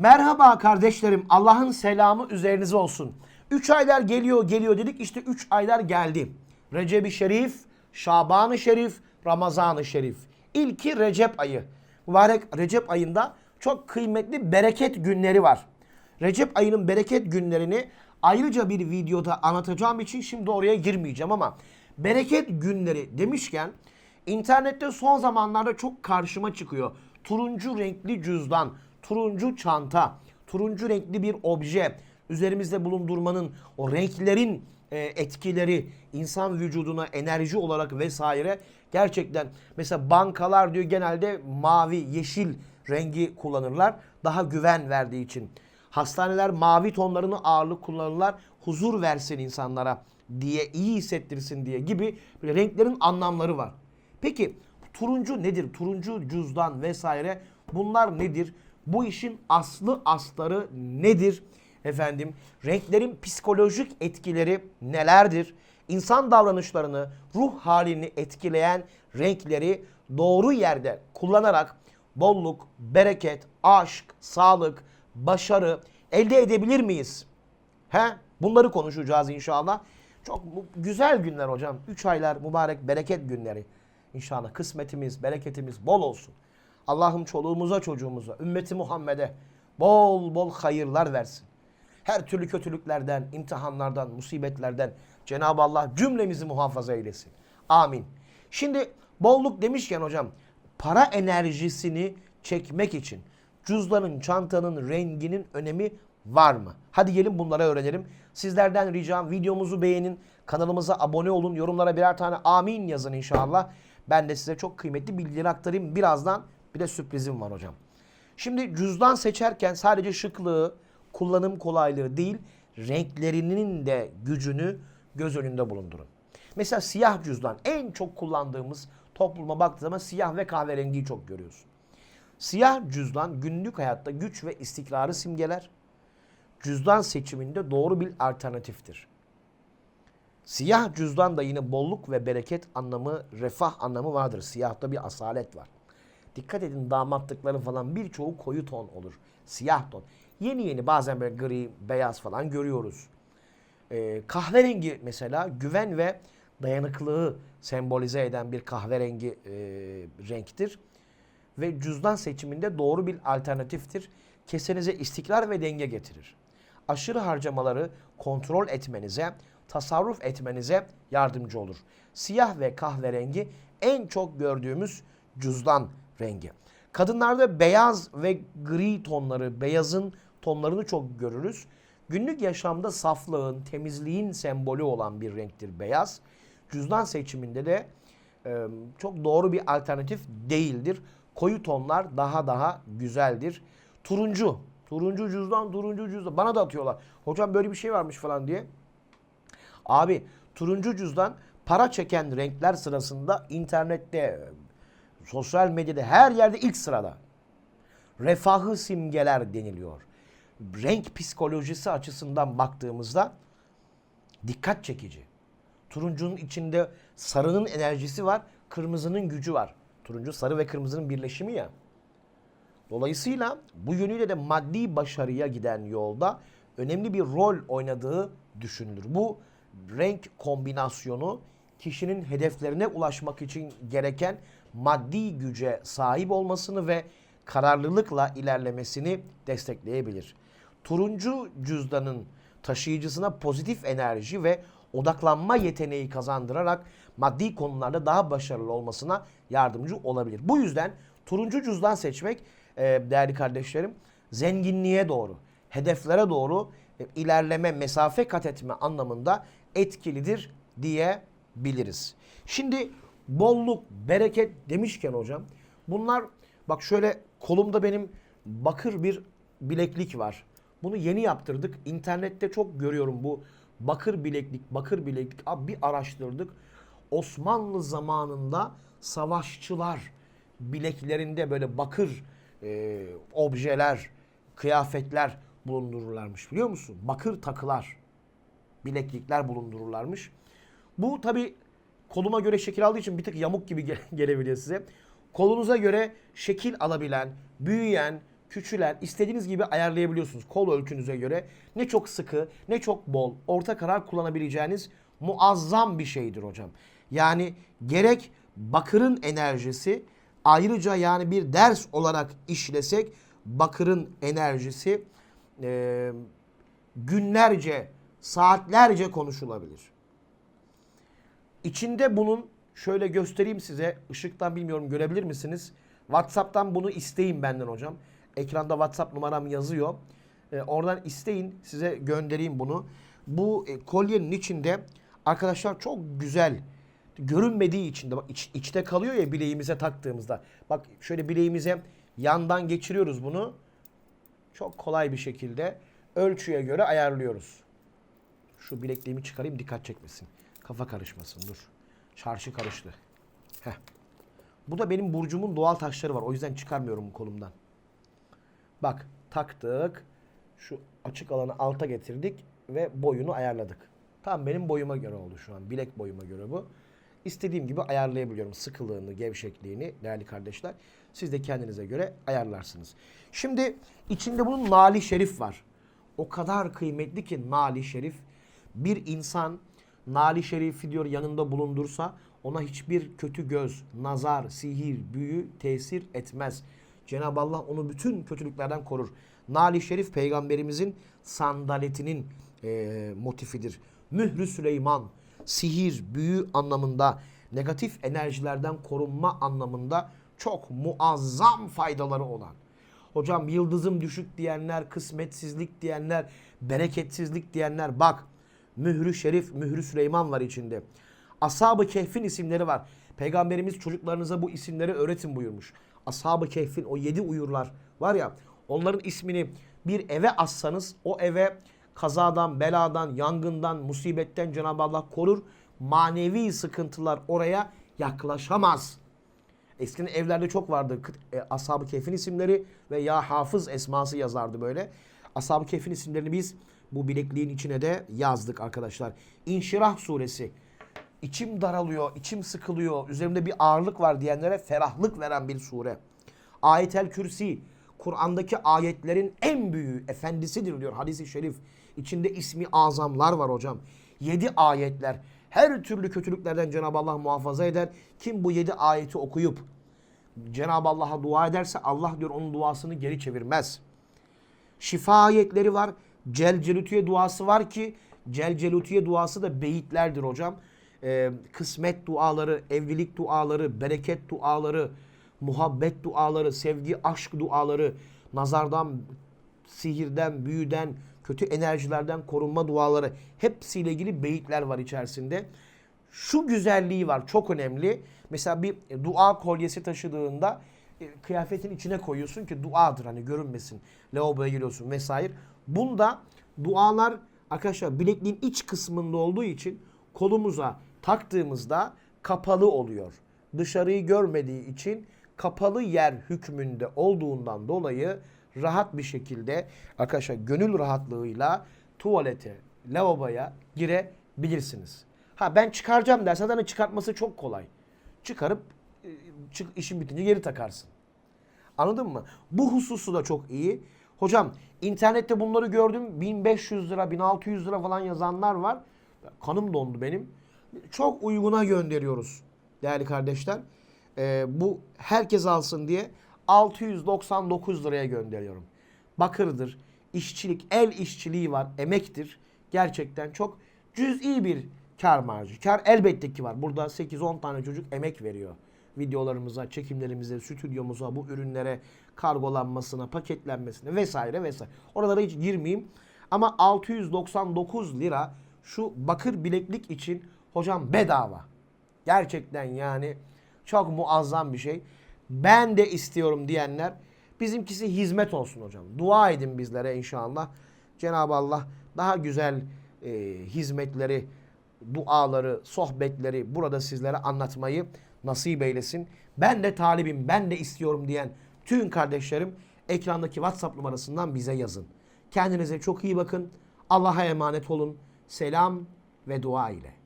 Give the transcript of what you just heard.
Merhaba kardeşlerim. Allah'ın selamı üzerinize olsun. 3 aylar geliyor geliyor dedik. İşte 3 aylar geldi. Recep-i Şerif, Şaban-ı Şerif, Ramazan-ı Şerif. İlki Recep ayı. Mübarek Recep ayında çok kıymetli bereket günleri var. Recep ayının bereket günlerini ayrıca bir videoda anlatacağım için şimdi oraya girmeyeceğim ama bereket günleri demişken internette son zamanlarda çok karşıma çıkıyor. Turuncu renkli cüzdan, turuncu çanta, turuncu renkli bir obje, üzerimizde bulundurmanın o renklerin e, etkileri insan vücuduna enerji olarak vesaire gerçekten mesela bankalar diyor genelde mavi, yeşil rengi kullanırlar. Daha güven verdiği için. Hastaneler mavi tonlarını ağırlık kullanırlar. Huzur versin insanlara diye, iyi hissettirsin diye gibi böyle renklerin anlamları var. Peki turuncu nedir? Turuncu cüzdan vesaire bunlar nedir? Bu işin aslı astarı nedir? Efendim renklerin psikolojik etkileri nelerdir? İnsan davranışlarını, ruh halini etkileyen renkleri doğru yerde kullanarak bolluk, bereket, aşk, sağlık, başarı elde edebilir miyiz? He? Bunları konuşacağız inşallah. Çok güzel günler hocam. 3 aylar mübarek bereket günleri. İnşallah kısmetimiz, bereketimiz bol olsun. Allah'ım çoluğumuza, çocuğumuza, ümmeti Muhammed'e bol bol hayırlar versin. Her türlü kötülüklerden, imtihanlardan, musibetlerden Cenab-ı Allah cümlemizi muhafaza eylesin. Amin. Şimdi bolluk demişken hocam para enerjisini çekmek için cüzdanın, çantanın renginin önemi var mı? Hadi gelin bunları öğrenelim. Sizlerden ricam videomuzu beğenin, kanalımıza abone olun, yorumlara birer tane amin yazın inşallah. Ben de size çok kıymetli bilgileri aktarayım. Birazdan bir de sürprizim var hocam. Şimdi cüzdan seçerken sadece şıklığı, kullanım kolaylığı değil, renklerinin de gücünü göz önünde bulundurun. Mesela siyah cüzdan en çok kullandığımız topluma baktığı zaman siyah ve kahverengiyi çok görüyorsun. Siyah cüzdan günlük hayatta güç ve istikrarı simgeler. Cüzdan seçiminde doğru bir alternatiftir. Siyah cüzdan da yine bolluk ve bereket anlamı, refah anlamı vardır. Siyahta bir asalet var. Dikkat edin damatlıkların falan birçoğu koyu ton olur. Siyah ton. Yeni yeni bazen böyle gri, beyaz falan görüyoruz. Ee, kahverengi mesela güven ve dayanıklılığı sembolize eden bir kahverengi e, renktir. Ve cüzdan seçiminde doğru bir alternatiftir. Kesenize istikrar ve denge getirir. Aşırı harcamaları kontrol etmenize, tasarruf etmenize yardımcı olur. Siyah ve kahverengi en çok gördüğümüz cüzdan rengi. Kadınlarda beyaz ve gri tonları, beyazın tonlarını çok görürüz. Günlük yaşamda saflığın, temizliğin sembolü olan bir renktir beyaz. Cüzdan seçiminde de e, çok doğru bir alternatif değildir. Koyu tonlar daha daha güzeldir. Turuncu, turuncu cüzdan, turuncu cüzdan. Bana da atıyorlar. Hocam böyle bir şey varmış falan diye. Abi turuncu cüzdan para çeken renkler sırasında internette, sosyal medyada her yerde ilk sırada. Refahı simgeler deniliyor. Renk psikolojisi açısından baktığımızda dikkat çekici. Turuncunun içinde sarının enerjisi var, kırmızının gücü var. Turuncu, sarı ve kırmızının birleşimi ya. Dolayısıyla bu yönüyle de maddi başarıya giden yolda önemli bir rol oynadığı düşünülür. Bu renk kombinasyonu kişinin hedeflerine ulaşmak için gereken maddi güce sahip olmasını ve kararlılıkla ilerlemesini destekleyebilir. Turuncu cüzdanın taşıyıcısına pozitif enerji ve odaklanma yeteneği kazandırarak maddi konularda daha başarılı olmasına yardımcı olabilir. Bu yüzden turuncu cüzdan seçmek e, değerli kardeşlerim zenginliğe doğru, hedeflere doğru e, ilerleme, mesafe kat etme anlamında etkilidir diyebiliriz. Şimdi bolluk, bereket demişken hocam bunlar bak şöyle kolumda benim bakır bir bileklik var. Bunu yeni yaptırdık. İnternette çok görüyorum bu bakır bileklik, bakır bileklik. Abi bir araştırdık. Osmanlı zamanında savaşçılar bileklerinde böyle bakır e, objeler, kıyafetler bulundururlarmış biliyor musun? Bakır takılar, bileklikler bulundururlarmış. Bu tabi koluma göre şekil aldığı için bir tık yamuk gibi gele- gelebiliyor size. Kolunuza göre şekil alabilen, büyüyen, küçülen istediğiniz gibi ayarlayabiliyorsunuz kol ölçünüze göre. Ne çok sıkı ne çok bol orta karar kullanabileceğiniz muazzam bir şeydir hocam. Yani gerek bakırın enerjisi ayrıca yani bir ders olarak işlesek bakırın enerjisi e, günlerce saatlerce konuşulabilir. İçinde bunun şöyle göstereyim size. Işıktan bilmiyorum görebilir misiniz? WhatsApp'tan bunu isteyin benden hocam. Ekranda WhatsApp numaram yazıyor. Ee, oradan isteyin size göndereyim bunu. Bu e, kolyenin içinde arkadaşlar çok güzel görünmediği için de bak iç- içte kalıyor ya bileğimize taktığımızda. Bak şöyle bileğimize yandan geçiriyoruz bunu. Çok kolay bir şekilde ölçüye göre ayarlıyoruz. Şu bilekliğimi çıkarayım dikkat çekmesin. Kafa karışmasın dur. Çarşı karıştı. Heh. Bu da benim burcumun doğal taşları var. O yüzden çıkarmıyorum kolumdan. Bak taktık. Şu açık alanı alta getirdik ve boyunu ayarladık. Tam benim boyuma göre oldu şu an. Bilek boyuma göre bu. İstediğim gibi ayarlayabiliyorum sıkılığını, gevşekliğini değerli kardeşler. Siz de kendinize göre ayarlarsınız. Şimdi içinde bunun nali şerif var. O kadar kıymetli ki nali şerif. Bir insan nali şerifi diyor yanında bulundursa ona hiçbir kötü göz, nazar, sihir, büyü tesir etmez. Cenab-ı Allah onu bütün kötülüklerden korur. Nali Şerif peygamberimizin sandaletinin eee, motifidir. Mührü Süleyman sihir, büyü anlamında, negatif enerjilerden korunma anlamında çok muazzam faydaları olan. Hocam yıldızım düşük diyenler, kısmetsizlik diyenler, bereketsizlik diyenler bak. Mührü Şerif, Mührü Süleyman var içinde. Ashab-ı Kehf'in isimleri var. Peygamberimiz çocuklarınıza bu isimleri öğretin buyurmuş. Ashab-ı Kehf'in o yedi uyurlar var ya onların ismini bir eve assanız o eve kazadan, beladan, yangından, musibetten Cenab-ı Allah korur. Manevi sıkıntılar oraya yaklaşamaz. Eskiden evlerde çok vardı e, Ashab-ı Kehf'in isimleri ve Ya Hafız esması yazardı böyle. Ashab-ı Kehf'in isimlerini biz bu bilekliğin içine de yazdık arkadaşlar. İnşirah suresi. İçim daralıyor, içim sıkılıyor, üzerimde bir ağırlık var diyenlere ferahlık veren bir sure. Ayetel Kürsi, Kur'an'daki ayetlerin en büyüğü, efendisidir diyor hadisi şerif. İçinde ismi azamlar var hocam. Yedi ayetler. Her türlü kötülüklerden Cenab-ı Allah muhafaza eder. Kim bu yedi ayeti okuyup Cenab-ı Allah'a dua ederse Allah diyor onun duasını geri çevirmez. Şifa ayetleri var. Celcelutiye duası var ki Celcelutiye duası da beyitlerdir hocam. Ee, kısmet duaları, evlilik duaları, bereket duaları, muhabbet duaları, sevgi, aşk duaları, nazardan, sihirden, büyüden, kötü enerjilerden korunma duaları hepsiyle ilgili beyitler var içerisinde. Şu güzelliği var çok önemli. Mesela bir dua kolyesi taşıdığında e, kıyafetin içine koyuyorsun ki duadır hani görünmesin. Lavaboya giriyorsun vesaire. Bunda dualar arkadaşlar bilekliğin iç kısmında olduğu için kolumuza taktığımızda kapalı oluyor. Dışarıyı görmediği için kapalı yer hükmünde olduğundan dolayı rahat bir şekilde arkadaşlar gönül rahatlığıyla tuvalete, lavaboya girebilirsiniz. Ha ben çıkaracağım dersen zaten çıkartması çok kolay. Çıkarıp e, çık, işin bitince geri takarsın. Anladın mı? Bu hususu da çok iyi. Hocam internette bunları gördüm. 1500 lira, 1600 lira falan yazanlar var. Kanım dondu benim. Çok uyguna gönderiyoruz değerli kardeşler. Ee, bu herkes alsın diye 699 liraya gönderiyorum. Bakırdır, işçilik, el işçiliği var, emektir. Gerçekten çok cüz'i bir kar marjı. Kar elbette ki var. Burada 8-10 tane çocuk emek veriyor. Videolarımıza, çekimlerimize, stüdyomuza, bu ürünlere kargolanmasına, paketlenmesine vesaire vesaire. Oralara hiç girmeyeyim. Ama 699 lira şu bakır bileklik için hocam bedava. Gerçekten yani çok muazzam bir şey. Ben de istiyorum diyenler bizimkisi hizmet olsun hocam. Dua edin bizlere inşallah. Cenab-ı Allah daha güzel e, hizmetleri, duaları, sohbetleri burada sizlere anlatmayı nasip eylesin. Ben de talibim, ben de istiyorum diyen tüm kardeşlerim ekrandaki WhatsApp numarasından bize yazın. Kendinize çok iyi bakın. Allah'a emanet olun. Selam ve dua ile.